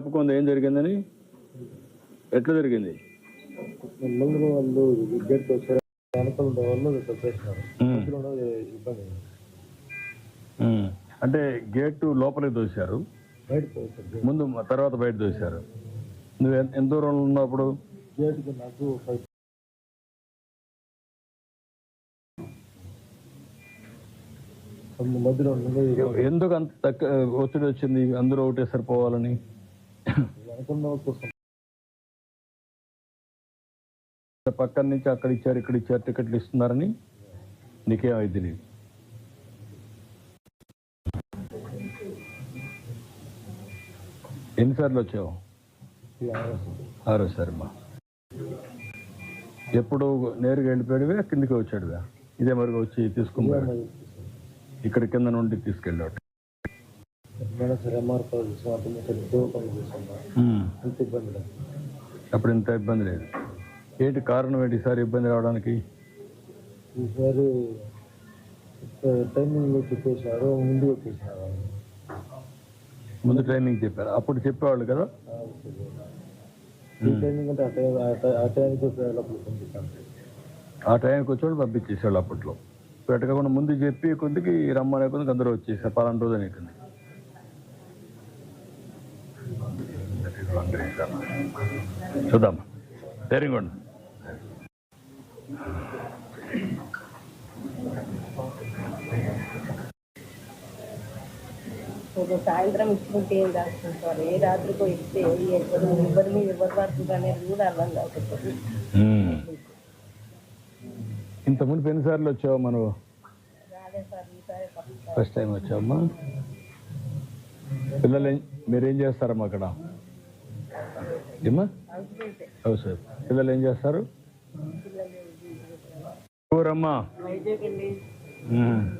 జ్ఞాపకం ఉంది ఏం జరిగిందని? ఎట్లా జరిగింది? వాళ్ళు గేట్ వచ్చారు. అంటే గేటు లోపలికి దోశారు ముందు తర్వాత బయట దోశారు నువ్వు ఎంత- దూరంలో ఉన్నప్పుడు? ఎందుకు అంత తక్కువ ఒత్తిడి వచ్చింది? అందరూ ఒకటే సరిపోవాలని? కోసం. పక్కన నుంచి అక్కడ ఇచ్చారు ఇక్కడ ఇచ్చారు టికెట్లు ఇస్తున్నారని నీకేమైంది తెలియదు. ఎన్నిసార్లు వచ్చావు? ఆరోసారి మా ఎప్పుడు నేరుగా వెళ్ళిపోయాడువే కిందికి వచ్చాడువే? ఇదే మరి వచ్చి తీసుకున్నాడు? ఇక్కడ కింద నుండి తీసుకెళ్ళాడు. సరే ఎంఆర్ కాల్ చేసాం పనులు చేసాం అంత ఇబ్బంది లేదు అప్పుడు ఇంత ఇబ్బంది లేదు ఏంటి కారణం ఏంటి ఈసారి ఇబ్బంది రావడానికి ఈసారి టైమింగ్ చెప్పేసినారు ముందు వచ్చేసినారు ముందు ట్రైనింగ్ చెప్పారు అప్పుడు చెప్పేవాళ్ళు కదా టైమింగ్ అంటే ఆ టైంకి ఆ టైంకి వచ్చేవాళ్ళు పంపించేసేవాళ్ళు అప్పట్లో పెట్టకుండా ముందు చెప్పి కొద్దికి రమ్మనే కొద్దికి అందరూ వచ్చేసారు పలానా రోజు అని చూద్దాం. ఉండు ఒక సాయంత్రం ఇచ్చుకుంటే ఏం రాస్తాం సార్? ఏ రాత్రికో ఇస్తే ఎవరు ఎవరి మీద ఎవరు పడుతుంది అనేది కూడా అర్థం కాకపోతే. ఉమ్. ఇంత ముందు ఎన్నిసార్లు వచ్చావు మనం ఫస్ట్ టైం వచ్చావమ్మా. పిల్లలు మీరేం చేస్తారమ్మా అక్కడ? అవు సార్. పిల్లలు ఏం చేస్తారు? ఊరమ్మా.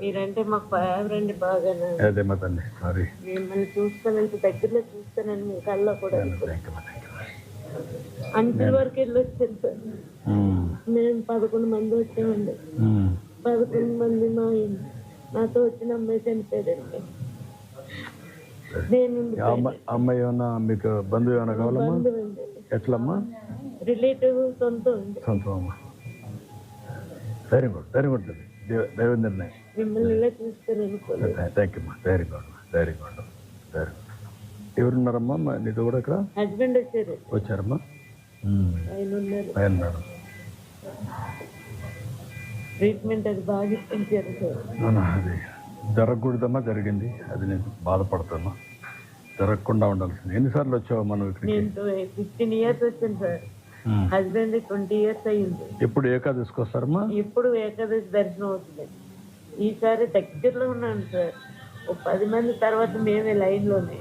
మీరంటే మాకు ఫేవరెంట్ బాగా సారీ. మిమ్మల్ని దగ్గరలో చూస్తానని మీ కళ్ళలో కూడా వరకు వెళ్ళి వచ్చాను సార్. మేము. పదకొండు మంది వచ్చామండి. పదకొండు మంది మా నాతో వచ్చిన అమ్మాయి చనిపోయాడండి. అమ్మాయి ఏమన్నా మీకు బంధువు ఏమైనా కావాలమ్మా? ఎట్లమ్మా? రిలేటివ్ సొంతం అమ్మా. వెరీ గుడ్ వెరీ గుడ్ తల్లి దేవ దైవ నిర్ణయం మిమ్మల్ని ఇలా చూస్తాను అనుకోలేదు థ్యాంక్ యూ అమ్మా very good very good very good ఎవరున్నారమ్మా? నీతో కూడా ఇక్కడ? హస్బెండ్ వచ్చారు. వచ్చారమ్మా? ఆయన ఉన్నారు. ట్రీట్మెంట్ అది బాగా ఇప్పించారు సార్. జరగకూడదమ్మా జరిగింది. అది నేను బాధపడుతున్నా జరగకుండా ఉండాల్సింది. ఎన్నిసార్లు వచ్చావు మనం ఇక్కడికి? ఫిఫ్టీన్ ఇయర్స్ వచ్చాను సార్. హస్బెండ్ ట్వంటీ ఇయర్స్ అయ్యింది. ఎప్పుడు ఏకాదశికి వస్తారమ్మా? ఎప్పుడు ఏకాదశి దర్శనం అవుతుంది. ఈసారి దగ్గరలో ఉన్నాను సార్. ఓ పది మంది తర్వాత మేమే లైన్లోనే.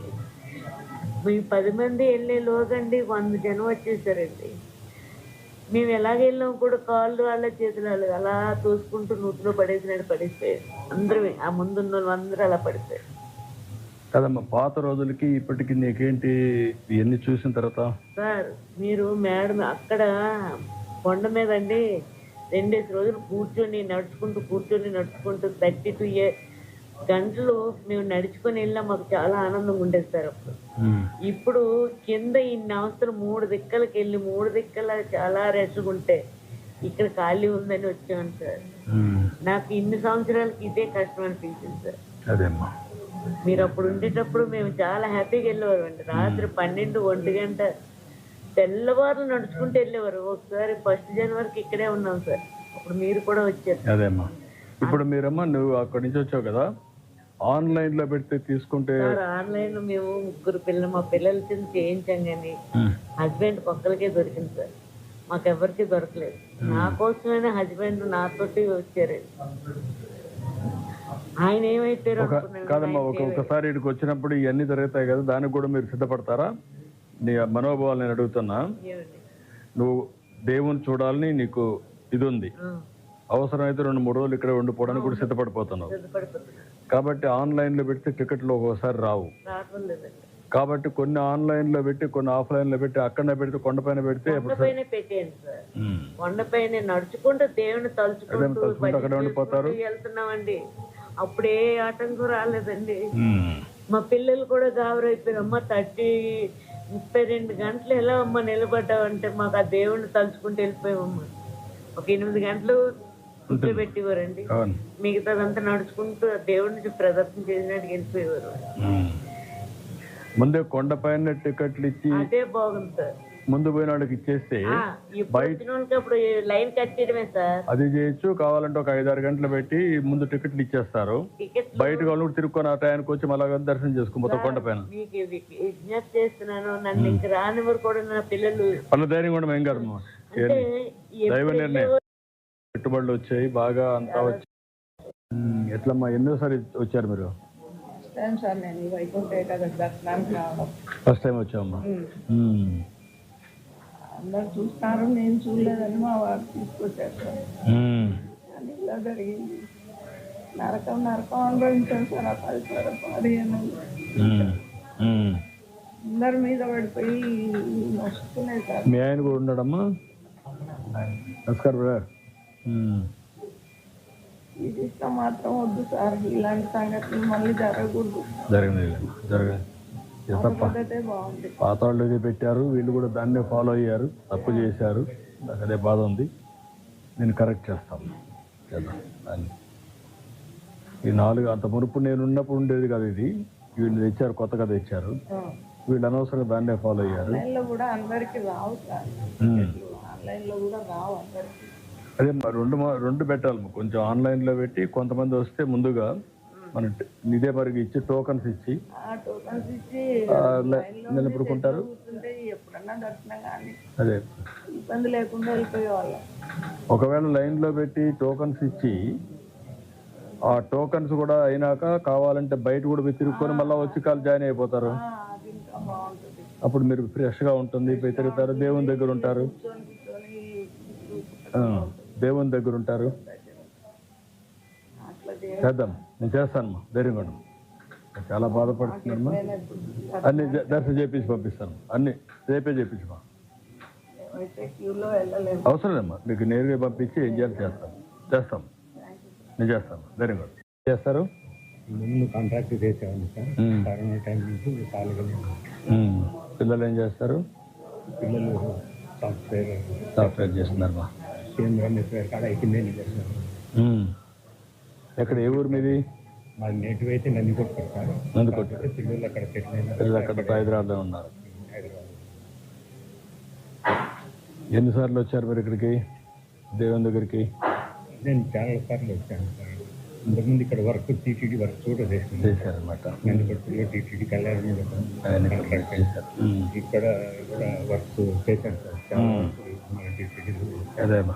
మీ పది మంది వెళ్ళే లోగండి వంద జనం వచ్చేసారండి. మేము ఎలాగ వెళ్ళాం కూడా కాళ్ళు వాళ్ళ చేతులు వాళ్ళు అలా తోసుకుంటూ నూతిలో పడేసినట్టు పడిపోయారు అందరూ ఆ ముందున్న వాళ్ళు అందరూ అలా పడిపోయారు కదమ్మా పాత రోజులకి ఇప్పటికి నీకేంటి? ఇవన్నీ చూసిన తర్వాత? సార్ మీరు మేడం అక్కడ కొండ మీద అండి రెండేసి రోజులు కూర్చొని నడుచుకుంటూ కూర్చొని నడుచుకుంటూ థర్టీ టూ ఇయర్ గంటలు మేము నడుచుకొని వెళ్ళినా మాకు చాలా ఆనందంగా ఉండేది సార్ అప్పుడు. ఇప్పుడు కింద ఇన్ని అవసరం మూడు దిక్కలకి వెళ్ళి మూడు దిక్కల చాలా రెస్ట్గా ఉంటే ఇక్కడ ఖాళీ ఉందని వచ్చాను సార్. నాకు ఇన్ని సంవత్సరాలకి ఇదే కష్టం అనిపించింది సార్. మీరు అప్పుడు ఉండేటప్పుడు మేము చాలా హ్యాపీగా వెళ్ళేవారు అండి. రాత్రి పన్నెండు ఒంటి గంట తెల్లవారులు నడుచుకుంటూ వెళ్ళేవారు. ఒకసారి ఫస్ట్ జనవరికి ఇక్కడే ఉన్నాం సార్. అప్పుడు మీరు కూడా వచ్చారు. అదేమ్మా. ఇప్పుడు మీరమ్మా నువ్వు అక్కడి నుంచి వచ్చావు కదా? ఆన్లైన్లో పెడితే తీసుకుంటే ఆన్లైన్లో మేము ముగ్గురు పిల్లలు మా పిల్లల కింద చేయించాం కానీ. హస్బెండ్ ఒక్కరికే దొరికింది సార్. మాకెవరికి దొరకలేదు. నా కోసమైనా హస్బెండ్ నాతోటి వచ్చారు. ఆయన అనుకున్నాను. కాదమ్మా ఒక ఒకసారి ఇక్కడికి వచ్చినప్పుడు ఇవన్నీ జరుగుతాయి కదా దానికి కూడా మీరు సిద్ధపడతారా? నీ మనోభావాలు నేను అడుగుతున్నా? నువ్వు దేవుని చూడాలని నీకు ఇది ఉంది. అవసరమైతే రెండు మూడు రోజులు ఇక్కడ ఉండిపోవడానికి కూడా సిద్ధపడిపోతున్నావు. కాబట్టి ఆన్లైన్లో పెడితే టికెట్లు ఒక్కోసారి రావు. కాబట్టి కొన్ని ఆన్లైన్లో పెట్టి కొన్ని ఆఫ్లైన్లో పెట్టి అక్కడనే పెడితే కొండపైన పెడితే కొండపైన నడుచుకుంటూ దేవుని తలుచుకుంటూ అక్కడే వెళ్తున్నామండి. అప్పుడే ఆటంకం రాలేదండి. మా పిల్లలు కూడా గాబరైపోయారు. అమ్మ థర్టీ ముప్పై రెండు గంటలు ఎలా అమ్మ నిలబడ్డావంటే మాకు ఆ దేవుణ్ణి తలుచుకుంటూ వెళ్ళిపోయామమ్మ. ఒక ఎనిమిది గంటలు కూర్చోబెట్టేవారండి మిగతాదంతా నడుచుకుంటూ ఆ దేవుడిని ప్రదర్శన చేసినట్టు వెళ్ళిపోయేవారు. ముందే కొండపైన టికెట్లు ఇచ్చి అదే బాగుంది సార్. ముందు పోయిన వాళ్ళకి ఇచ్చేస్తే లైన్ కట్టేయడమే సార్. అది చేయొచ్చు కావాలంటే ఒక ఐదారు గంటలు పెట్టి ముందు టికెట్లు ఇచ్చేస్తారు. బయట వాళ్ళు కూడా తిరుక్కొని ఆ టయానికి వచ్చి మళ్ళా దర్శనం చేసుకో మొత్తం కొండపైన మీకు ఇది విజ్ఞప్తి చేస్తున్నాను. నన్ను ఇంక రానివారు కూడా నా పిల్లలు. వాళ్ళ ధైర్యం కూడా ఏం కాదు దైవ నిర్ణయం. పెట్టుబడులు వచ్చాయి బాగా అంతా వచ్చాయి. ఎట్లమ్మా ఎన్నోసారి వచ్చారు మీరు? ఫస్ట్ టైం వచ్చామమ్మా ఉమ్. అందరు చూస్తారు నేను చూడలేదని మా వారు తీసుకొచ్చారు సార్. అని ఇలా జరిగింది. నరకం నరకం అనుభవించాను సార్ ఆ పరిసర. ఉమ్. అందరి మీద పడిపోయి వస్తున్నాయి సార్. మీ ఆయన కూడా ఉన్నాడమ్మా? నమస్కారం బ్రదర్. ఇది మాత్రం వద్దు సార్. ఇలాంటి సంఘటనలు మళ్ళీ జరగకూడదు. జరిగింది బాగుంది పాత వాళ్ళు ఇది పెట్టారు. వీళ్ళు కూడా దాన్నే ఫాలో అయ్యారు. తప్పు చేశారు. నాకు అదే బాధ ఉంది. నేను కరెక్ట్ చేస్తాను. చేద్దాం. దాన్ని. ఈ నాలుగు అంత మునుపు నేను ఉన్నప్పుడు ఉండేది కదా ఇది. వీళ్ళు తెచ్చారు కొత్తగా తెచ్చారు. వీళ్ళు అనవసరంగా దాన్నే ఫాలో అయ్యారు. కూడా అందరికి రావు సార్. ఆన్లైన్లో కూడా రావు అందరికి. అదే రెండు మా- రెండు పెట్టాలి కొంచెం ఆన్లైన్లో పెట్టి కొంతమంది వస్తే ముందుగా మన ఇదే మరికి ఇచ్చి టోకన్స్ ఇచ్చి నిలబడుకుంటారు. అదే. ఇబ్బంది లేకుండా వెళ్ళిపోయేవాళ్ళం. ఒకవేళ లైన్లో పెట్టి టోకన్స్ ఇచ్చి ఆ టోకన్స్ కూడా అయినాక కావాలంటే బయట కూడా మీరు తిరుక్కొని మళ్ళీ వచ్చి కాలు జాయిన్ అయిపోతారు. అప్పుడు మీరు ఫ్రెష్గా ఉంటుంది పోయి తిరుగుతారు దేవుని దగ్గర ఉంటారు. దేవుని దగ్గర ఉంటారు? చేద్దాం. నేను చేస్తాను ధైర్యంగా ఉండు. చాలా బాధపడుతున్నామ్మా అన్ని దర్శనం చేపించి పంపిస్తాను. అన్ని రేపే వెళ్ళలేము అవసరం లేమ్మా మీకు నేరుగా పంపించి ఏం చేయాలి చేస్తాం. చేస్తాం. నేను చేస్తాను. ధైర్యంగా. చేస్తారు? ముందు కాంట్రాక్ట్ చేసేవాడిని సార్. ఉమ్. కరోనా టైం నుంచి ఖాళీగా ఉన్నాను. ఉమ్. పిల్లలు ఏం చేస్తారు? పిల్లలు సాఫ్ట్వేర్ సాఫ్ట్వేర్ చేస్తున్నారు మా కేంద్రం నెట్వేర్ కాడ అయిపోయిందే ఉమ్. ఎక్కడ ఏ ఊరు మీది? మా నేటివ్ అయితే నన్ను కొట్టుకుంటారు నందికొట్టు పిల్లలు అక్కడ పిల్లలు అక్కడ హైదరాబాద్లో ఉన్నారు. ఎన్నిసార్లు వచ్చారు మీరు ఇక్కడికి? దేవుని దగ్గరికి? నేను చాలా సార్లు వచ్చాను సార్. ఇంతకుముందు ఇక్కడ వర్క్ టీటీడీ వర్క్ కూడా చేసింది చేశారనమాట నందికొట్టులో టీటీడీ కళ్యాణ ఇక్కడ కూడా వర్క్ చేశాను సార్. చాలా అదేమ్మా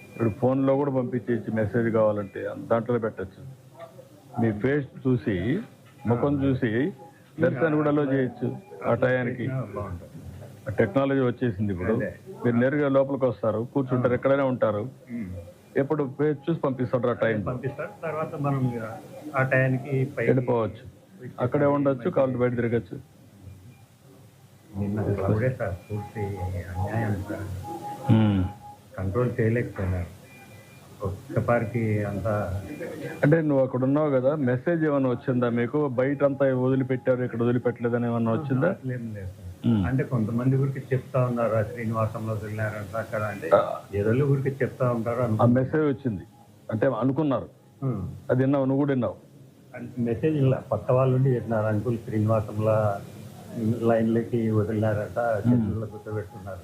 ఇప్పుడు ఫోన్లో కూడా పంపించేసి మెసేజ్ కావాలంటే దాంట్లో పెట్టచ్చు. మీ ఫేస్ చూసి ముఖం చూసి దర్శనం కూడా అలో చేయొచ్చు ఆ టయానికి. టెక్నాలజీ వచ్చేసింది ఇప్పుడు. మీరు నేరుగా లోపలికి వస్తారు కూర్చుంటారు ఎక్కడైనా ఉంటారు. ఎప్పుడు ఫేస్ చూసి పంపిస్తారు ఆ టైం తర్వాత మనం ఆ వెళ్ళిపోవచ్చు. అక్కడే ఉండొచ్చు కాళ్ళు బయట తిరగచ్చు. నిన్న పూర్తి అన్యాయం కంట్రోల్ చేయలేకపోయినారు. ఒక్కపారికి అంతా అంటే నువ్వు అక్కడ ఉన్నావు కదా మెసేజ్ ఏమైనా వచ్చిందా మీకు? బయట అంతా వదిలిపెట్టారు ఇక్కడ వదిలిపెట్టలేదని ఏమన్నా వచ్చిందా. అంటే కొంతమంది ఊరికి చెప్తా ఉన్నారు శ్రీనివాసంలో వెళ్ళారంట అక్కడ అంటే ఏదో ఊరికి చెప్తా ఉంటారు ఆ మెసేజ్ వచ్చింది. అంటే అనుకున్నారు. అనుకో అది విన్నావు నువ్వు కూడా విన్నావు. మెసేజ్ ఇలా పక్క వాళ్ళు ఉండి చెప్పినారు అంకుల్ శ్రీనివాసంలో లైన్లకి వదిలినారంట చెట్లలో కూర్చోబెట్టుకున్నారు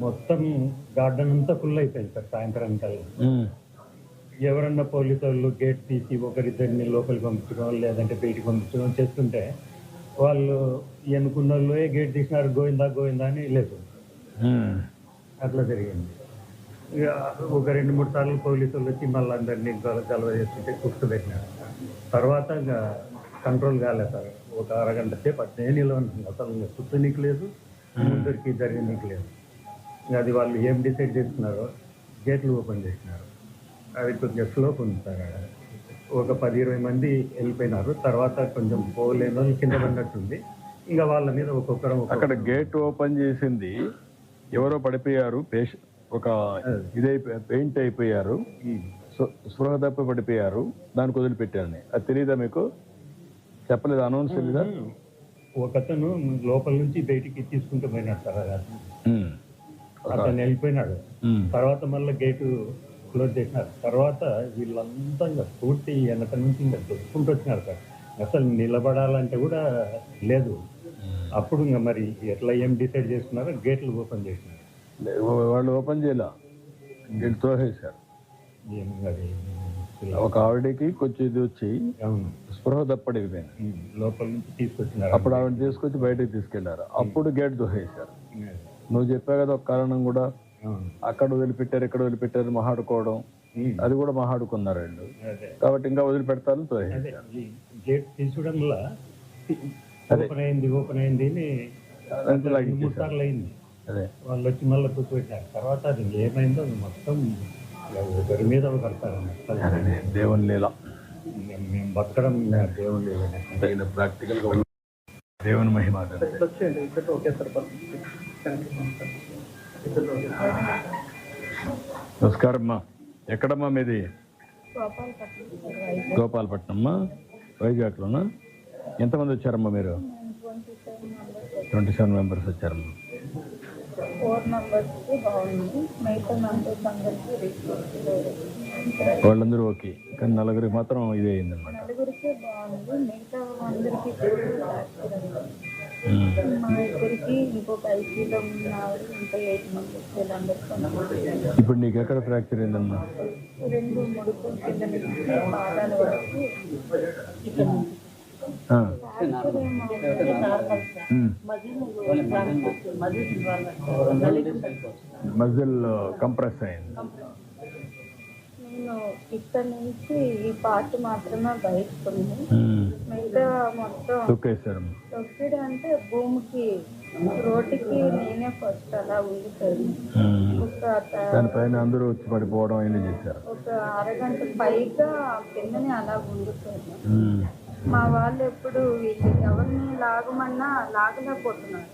మొత్తం గార్డెన్ అంతా ఫుల్ అయిపోయింది సార్ సాయంత్రం కల్లా. ఎవరన్నా పోలీసు వాళ్ళు గేట్ తీసి ఒకరిద్దరిని లోపలికి పంపించడం లేదంటే బయటికి పంపించడం చేస్తుంటే వాళ్ళు ఎన్నుకున్న వాళ్ళు "ఏ గేట్ తీసినారు గోవిందా గోవిందా అని లేదు. అట్లా జరిగింది. ఒక రెండు మూడు సార్లు పోలీసు వాళ్ళు వచ్చి మళ్ళీ అందరినీ గల గలవ చేస్తుంటే కూర్చోబెట్టినారు తర్వాత కంట్రోల్ కాలేదు సార్. ఒక అరగంట సేపు అట్నే నిలవనుంది అసలు ఇంకా కూర్చోనీకి లేదు ముందరికి జరగనీకి లేదు. అది వాళ్ళు ఏం డిసైడ్ చేస్తున్నారో గేట్లు ఓపెన్ చేసినారు. అది కొద్దిగా స్లోప్ ఉంది సార్. ఒక పది ఇరవై మంది వెళ్ళిపోయినారు. తర్వాత కొంచెం పోలేని వాళ్ళు కింద పడినట్టుంది ఇంకా వాళ్ళ మీద ఒక్కొక్కరం అక్కడ గేట్ ఓపెన్ చేసింది. ఎవరో పడిపోయారు. ఒక ఇదైపోయి పెయింట్ అయిపోయారు. స్పృ- స్పృహ తప్పి పడిపోయారు. దానికి వదిలిపెట్టారని. అది తెలియదా మీకు? చెప్పలేదు? అనౌన్స్ తెలీదా? ఒకతను లోపల నుంచి బయటికి తీసుకుంటూ పోయినాడు సార్. అతను. వెళ్ళిపోయినాడు. తర్వాత మళ్ళీ గేటు క్లోజ్ చేసినారు. తర్వాత వీళ్ళంతా ఇంకా పూర్తి వెనక నుంచి ఇంకా దొక్కుంటూ వచ్చినారు సార్. అసలు నిలబడాలంటే కూడా లేదు. అప్పుడు ఇంకా మరి ఎట్లా ఏం డిసైడ్ చేసుకున్నారో గేట్లు ఓపెన్ చేసినారు. వాళ్ళు ఓపెన్ చేయలే? తోసేశారు. అది ఒక ఆవిడకి కొంచెం ఇది వచ్చి స్పృహ తప్పడిపోయింది ఉమ్, లోపల నుంచి తీసుకొచ్చినారు. అప్పుడు ఆవిడ తీసుకొచ్చి బయటకు తీసుకెళ్ళారు. అప్పుడు గేట్ దోసేశారు నువ్వు చెప్పావు కదా ఒక కారణం కూడా. అక్కడ వదిలిపెట్టారు ఇక్కడ వదిలిపెట్టారు మహాడుకోవడం. అది కూడా మహాడుకున్నారు అదే. కాబట్టి ఇంకా వదిలిపెడతారు తీసుకోవడం వల్ల ఓపెన్ అయింది ఓపెన్ అయింది మూడు సార్లు అయింది. అదే. వాళ్ళు వచ్చి మళ్ళీ కూర్చోబెట్టారు. తర్వాత అది ఏమైందో అది మొత్తం ఒకరి మీద అదే దేవుని లీల. మేము బతకడం దేవుని లేదనే. తగిన ప్రాక్టికల్గా దేవుని మహిమ నమస్కారమ్మా. ఎక్కడమ్మా మీది? గోపాలపట్నం. అమ్మా వైజాగ్లోనా? ఎంతమంది వచ్చారమ్మా మీరు? ట్వంటీ సెవెన్ మెంబర్స్ వచ్చారమ్మా. వాళ్ళందరూ ఓకే. కానీ నలుగురికి మాత్రం ఇదే అయిందనమాట నలుగురికి బాగుంది మిగతా అందరికీ మా ఇద్దరికి ఇంకొక ఐసీలో ఉన్నారు ఇంకా ఎయిట్ మెంబర్స్ వీళ్ళందరికీ ఇప్పుడు నీకు ఎక్కడ ఫ్రాక్చర్ అయిందమ్మా? రెండు ముడుకుల కింద నుంచి పాదాల వరకు ఇక్కడ ఆ. ఫ్రాక్చర్ ఏమవుతుంది ఉమ్. మజిల్ కంప్రెస్ అయింది. నేను ఇక్కడ నుంచి ఈ పార్ట్ మాత్రమే బయటకు ఉంది. మిగతా మొత్తం తొక్కేశారమ్మా తొక్కిడు అంటే భూమికి రోడ్డుకి నేనే ఫస్ట్ అలా. ఒక దానిపైన అందరూ వచ్చి పడిపోవడం అయినా చేశారు ఒక అరగంట పైగా కిందనే అలా ఉమ్. మా వాళ్ళు ఎప్పుడు వీళ్ళు ఎవరిని లాగమన్నా లాగలేకపోతున్నారు.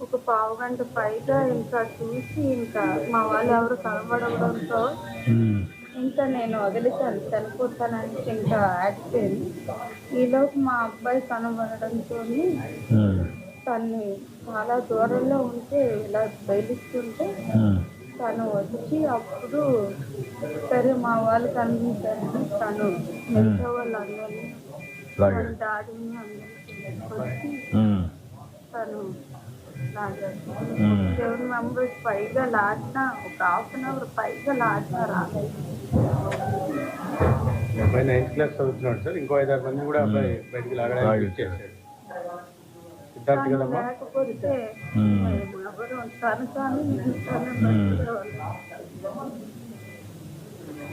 ఒక పావు గంట పైగా ఇంకా చూసి ఇంకా మా వాళ్ళు ఎవరు కనబడవడంతో. ఇంకా నేను వదిలితాను చనిపోతానని ఇంకా ఆగిపోయింది ఈలోపు మా అబ్బాయి కనబడడంతో. తన్ని చాలా దూరంలో ఉంటే ఇలా బయలుస్తుంటే. తను వచ్చి అప్పుడు సరే మా వాళ్ళు కనిపించారని తను మిగతా వాళ్ళందరినీ డాడీని అందరినీ వచ్చి ఉమ్. తను లాగారు ఉమ్. సెవెన్ మెంబర్స్ పైగా లాడినా ఒక హాఫ్ అన్ అవర్ పైగా లాడినా రాలేదు అబ్బాయి నైన్త్ క్లాస్ చదువుతున్నాడు సార్. ఇంకో ఐదారు మంది కూడా అబ్బాయి బయటికి లాగడానికి సిద్ధార్థ్ కదమ్మా? లేకపోతే. ఎవరు తను తను.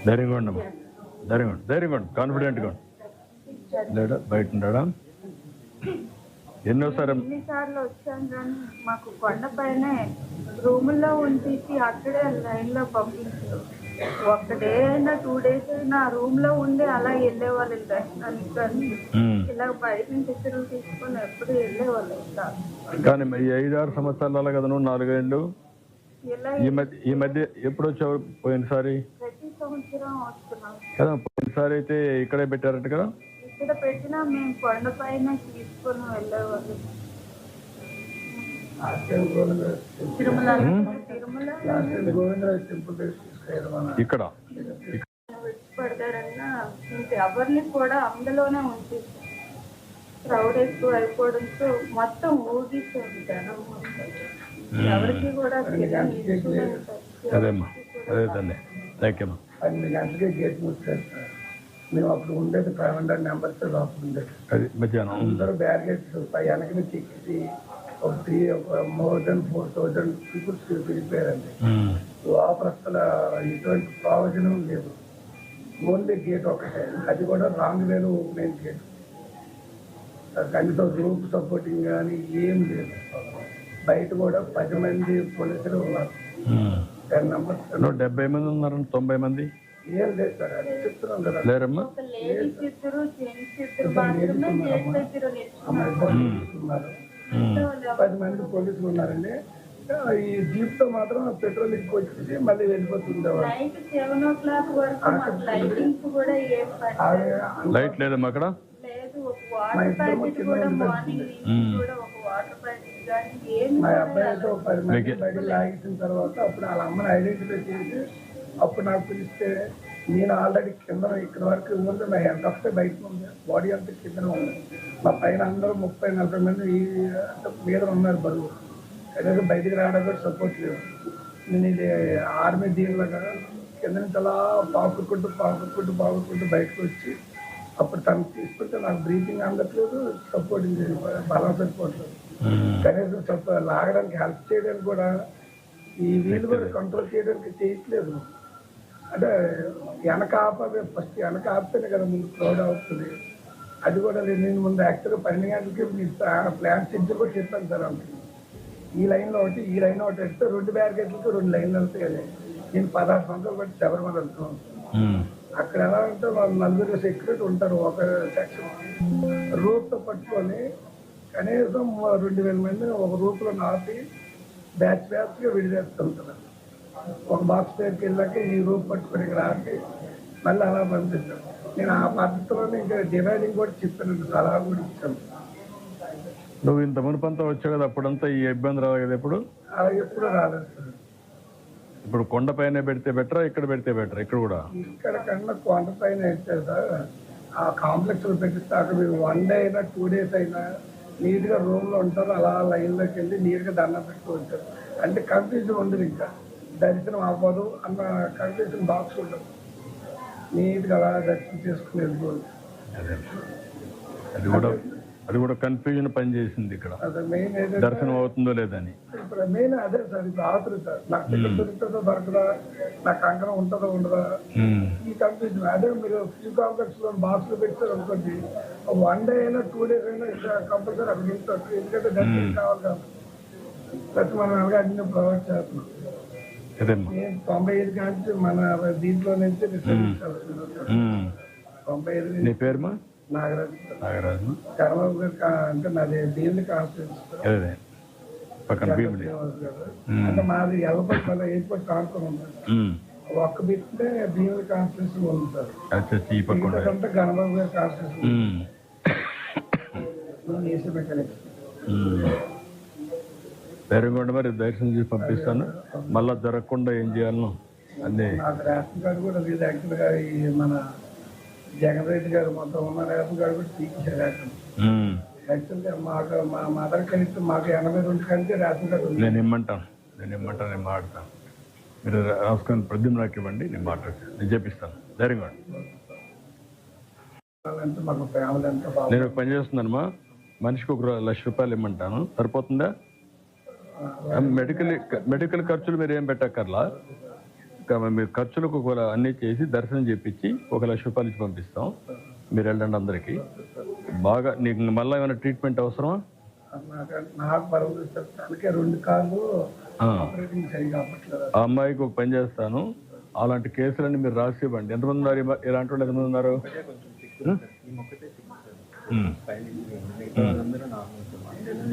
ధైర్యంగా ఉండమ్మా ధైర్యంగా ఉండు. ధైర్యంగా ఉండు. కాన్ఫిడెంట్గా ఉండు. లేడా? బయట ఉన్నాడా? ఎన్నోసారి ఎన్నిసార్లు వచ్చాను కానీ మాకు కొండపైనే రూముల్లో ఉంచేసి అక్కడే లైన్లో పంపించారు. ఒక్క డే అయినా టూ డేస్ అయినా రూమ్లో ఉండి అలా వెళ్ళేవాళ్ళు దర్శనానికి కానీ. ఇలా బయట నుంచి తీసుకొని ఎప్పుడు వెళ్ళేవాళ్ళు కానీ ఈ ఐదారు సంవత్సరాలు కదా నువ్వు నాలుగేళ్ళు? ఈ మధ్య ఈ మధ్య ఎప్పుడు వచ్చావు పోయినసారి? ప్రతి సంవత్సరం వస్తున్నాం. కదా పోయినసారి అయితే ఇక్కడే పెట్టారట కదా? ఇక్కడ పెట్టినా మేము కొండపైన తీసుకొని వెళ్ళేవాళ్ళు. తిరుమల తిరుమల ఇక్కడ. పడతారన్నా ఎవరిని కూడా అందులోనే ఉంచేసారు క్రౌడ్ ఎక్కువ అయిపోవడంతో మొత్తం ఊగిస్తుంది జనం ఎవరికి కూడా. అదేమ్మా. అదే తల్లి థ్యాంక్ యూ గంటలకే గేట్ మేము అప్పుడు ఉండేది ఫైవ్ హండ్రెడ్ మెంబర్స్ లోపల ఉండేది. అది మధ్యాహ్నం. అందరూ బ్యారిగేట్స్ పై వెనక నుంచి ఎక్కిసి ఒక త్రీ ఒక more than four thousand peoples వెళ్ళిపోయారండి. లోపల అసలు ఎటువంటి ప్రయోజనం లేదు. ఓన్లీ గేట్ ఒకటే అది కూడా రాంగ్ వేలో అయిన గేట్. కనీసం గ్రూప్ సపోర్టింగ్ కానీ ఏం లేదు. బయట కూడా పది మంది పోలీసులు ఉన్నారు. Ten members. డెబ్బై మంది ఉన్నారండి తొంభై మంది. ఏం లేదు సార్ అది చెప్తున్నాం కదా. లేరమ్మా? ఇద్దరు ఇద్దరు. పది మంది పోలీసులు ఉన్నారండి. ఈ జీప్తో మాత్రం పెట్రోల్ ఎక్కువ వచ్చేసి మళ్ళీ లైట్ లేదమ్మా అక్కడ? ప్యాకెట్ కానీ ఏమి మా అబ్బాయితో పది మంది బయట లాగేసిన తర్వాత అప్పుడు వాళ్ళ అమ్మని ఐడెంటిఫై చేసి అప్పుడు నాకు పిలిస్తే నేను ఆల్రెడీ కింద ఇక్కడ వరకు ఉంది నా హెడ్ ఆఫ్ బయట ఉంది. బాడీ అంతా కింద ఉంది. మా పైన అందరూ ముప్పై నలభై మంది ఈ మీద ఉన్నారు బరువు. కనీసం బయటికి రావడానికి సపోర్ట్ లేదు. నేను ఇది ఆర్మీ దీనిలాగా కింద నుంచి అలా పాకుడుకుంటూ పాకుడుకుంటూ పాకుడుకుంటూ బయటకు వచ్చి అప్పుడు తను తీసుకుంటే నాకు బ్రీతింగ్ అందట్లేదు సపోర్ట్ బలం సరిపోవట్లేదు. కనీసం లాగడానికి హెల్ప్ చేయడానికి కూడా ఈ వీలు కూడా కంట్రోల్ చేయడానికి చేయట్లేదు. అంటే వెనక ఆపాలి ఫస్ట్ వెనక ఆపితేనే కదా ముందు క్రౌడ్ అవుతుంది. అది కూడా లేదు. నేను ముందు యాక్చువల్గా పన్నెండు గంటలకి మీ ప్లాన్ షెడ్యూల్ కూడా చెప్పాను సార్ అంటుంది ఈ లైన్లో ఒకటి ఈ లైన్ ఒకటి వెళ్తే రెండు బ్యారికేడ్లకి రెండు లైన్లు వెళ్తాయి కదా. నేను పదహారు సంవత్సరాలు బట్టి శబరిమల వెళ్తున్నాను ఉమ్. అక్కడ ఎలా అంటే వాళ్ళు నలుగురు సెక్యూరిటీ ఉంటారు ఒక సెక్షన్ రూప్తో పట్టుకొని కనీసం రెండు వేల మందిని ఒక రూపులో నాటి బ్యాచ్ బ్యాచ్గా విడిచేస్తుంటారు ఒక బాక్స్ దగ్గరికి వెళ్ళాక ఈ రూప్ పట్టుకొని ఇక్కడ ఆపి మళ్ళీ అలా పంపిస్తాను నేను ఆ పద్ధతిలోనే ఇంకా డివైడింగ్ కూడా చెప్పాను సలహా కూడా ఇచ్చాను. నువ్వు ఇంత మునుపంతా వచ్చావు కదా అప్పుడంతా ఈ ఇబ్బంది రాదు కదా ఇప్పుడు అలా ఎప్పుడు రాలేదు సార్. ఇప్పుడు కొండపైన పెడితే బెటరా ఇక్కడ పెడితే బెటర్ ఇక్కడ కూడా? ఇక్కడ కన్నా కొండ పైన ఇచ్చారు సార్ ఆ కాంప్లెక్స్లో పెట్టిస్తే అక్కడ మీరు వన్ డే అయినా టూ డేస్ అయినా నీట్గా రూమ్లో ఉంటారు అలా లైన్లోకి వెళ్ళి నీట్గా దండం పెట్టుకో ఉంటారు అంటే కన్ఫ్యూజన్ ఉండదు ఇంకా. దర్శనం అవ్వదు అన్న కన్ఫ్యూజన్ బాక్స్ ఉండదు. నీట్గా అలా దర్శనం చేసుకుని వెళ్ళిపోవచ్చు అదే. కూడా అది కూడా కన్ఫ్యూజన్ పని చేసింది ఇక్కడ. అది మెయిన్ ఏదైతే దర్శనం అవుతుందో లేదని. ఇప్పుడు మెయిన్ అదే సార్ ఇప్పుడు ఆతృత నాకు దొరుకుతుందో దొరకదా నాకు కంకణం ఉంటుందో ఉండదా. ఈ కన్ఫ్యూజన్ అదే మీరు ఫ్యూ కాంప్లెక్స్లో బాక్స్లో పెట్టారు అనుకోండి వన్ డే అయినా టూ డేస్ అయినా కంపల్సరీ అక్కడ ఎందుకంటే దర్శనం కావాలి కాబట్టి. ప్రతి మనం అలాగే అన్ని ప్రొవైడ్ చేస్తున్నాం. తొంభై ఐదు కాంచి మన దీంట్లో నుంచి రిసర్వ్ చేస్తాను ఉమ్. తొంభై ఐదు నీ పేరుమా? నాగరాజు. నాగరాజు. చంద్రబాబు గారు అంటే నాది దీన్ని కాన్స్టిట్యూన్స్ పక్కన భీముడి. అంటే మాది ఎల్లపల్లి మళ్ళీ ఎయిర్పోర్ట్ ఉంది. ఒక్క బిట్టే భీముడి కాన్స్టిట్యూషన్ ఉంది సార్. మిగతాదంతా గణబాబు గారి మెకానిక్ ఉండి మరి దర్శనం చేసి పంపిస్తాను. మళ్ళా జరగకుండా ఏం చేయాలను అన్నీ. రేషన్ కార్డు కూడా లేదు యాక్చువల్గా ఈ మన జగన్ రెడ్డి గారు మొత్తం ఉన్న రేషన్ కార్డు కూడా ఉమ్. యాక్చువల్గా మాకు మా మదర్ కలిసి మాకు ఎనభై రెండు కంటే రేషన్ కార్డు నేను ఇమ్మంటాను. నేను ఇమ్మంటాను నేను మాట్లాడతాను. మీరు రాసుకొని ప్రద్యుమ్ నాకు ఇవ్వండి నేను మాట్లాడతాను. నేను చెప్పిస్తాను ధైర్యంగా నేను ఒక పని చేస్తున్నానమ్మా. మనిషికి ఒక లక్ష రూపాయలు ఇమ్మంటాను. సరిపోతుందా? మెడికల్ మెడికల్ ఖర్చులు మీరు ఏం పెట్టక్కర్లా మీరు ఖర్చులకు ఒక అన్నీ చేసి దర్శనం చేపించి ఒక లక్ష రూపాయలు ఇచ్చి పంపిస్తాం మీరు వెళ్ళండి అందరికీ బాగా నీకు మళ్ళీ ఏమైనా ట్రీట్మెంట్ అవసరమా నాకు నాకు బరువు అందుకే రెండు కార్లు ఆ. ఆపరేటింగ్ సరిగా అవ్వట్లేదు ఆ అమ్మాయికి ఒక పని చేస్తాను అలాంటి కేసులన్నీ మీరు రాసి ఇవ్వండి ఎంతమంది ఉన్నారు ఇలాంటి వాళ్ళు ఎంతమంది ఉన్నారు.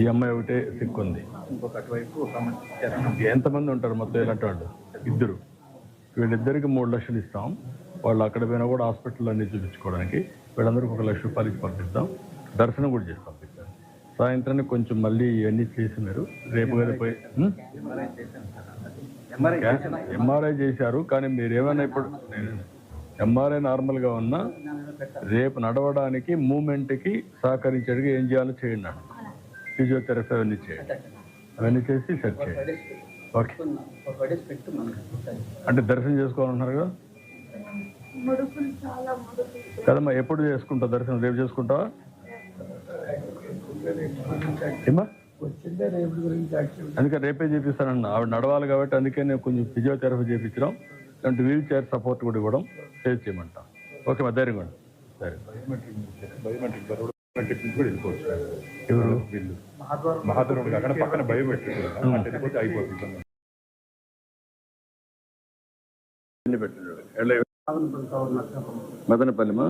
ఈ అమ్మాయి ఒకటే సిక్కుంది. ఎంతమంది ఉంటారు మొత్తం ఇలాంటి వాళ్ళు? ఇద్దరు. వీళ్ళిద్దరికి మూడు లక్షలు ఇస్తాం. వాళ్ళు అక్కడ పోయినా కూడా హాస్పిటల్ అన్ని చూపించుకోవడానికి వీళ్ళందరికీ ఒక లక్ష రూపాయలు ఇచ్చి పంపిస్తాం దర్శనం కూడా చేసి పంపిస్తాం సాయంత్రానికి కొంచెం మళ్ళీ ఇవన్నీ చేసి మీరు రేపు కదా పోయి? ఎంఆర్ఐ చేశారు కానీ మీరు ఏమైనా ఇప్పుడు ఎంఆర్ఐ నార్మల్గా ఉన్నా రేపు నడవడానికి మూమెంట్కి సహకరించేట్టుగా ఏం చేయాలో చేయండి. ఫిజియోథెరపీ అవన్నీ చేయండి. అవన్నీ చేసి సెట్ చేయండి. ఓకే. అంటే దర్శనం చేసుకోవాలన్నారు కదా? కదమ్మా ఎప్పుడు చేసుకుంటావు దర్శనం? రేపు చేసుకుంటావా? అందుకే రేపే చేపిస్తానన్న. ఆవిడ నడవాలి కాబట్టి అందుకే నేను కొంచెం ఫిజియోథెరపీ చేయించడం అంటే వీల్ చైర్ సపోర్ట్ కూడా ఇవ్వడం చేసి చేయమంటాం. ఓకే మా ధైర్యం కూడా సరే బయోమెట్రిక్ బయోమెట్రిక్ కూడా వెళ్ళిపోవచ్చు. ఎవరు? వీళ్ళు. మహాదూరం కాకుండా పక్కన బయోమెట్రిక్ అంటే అయిపోతుంది మదనపల్లిమా?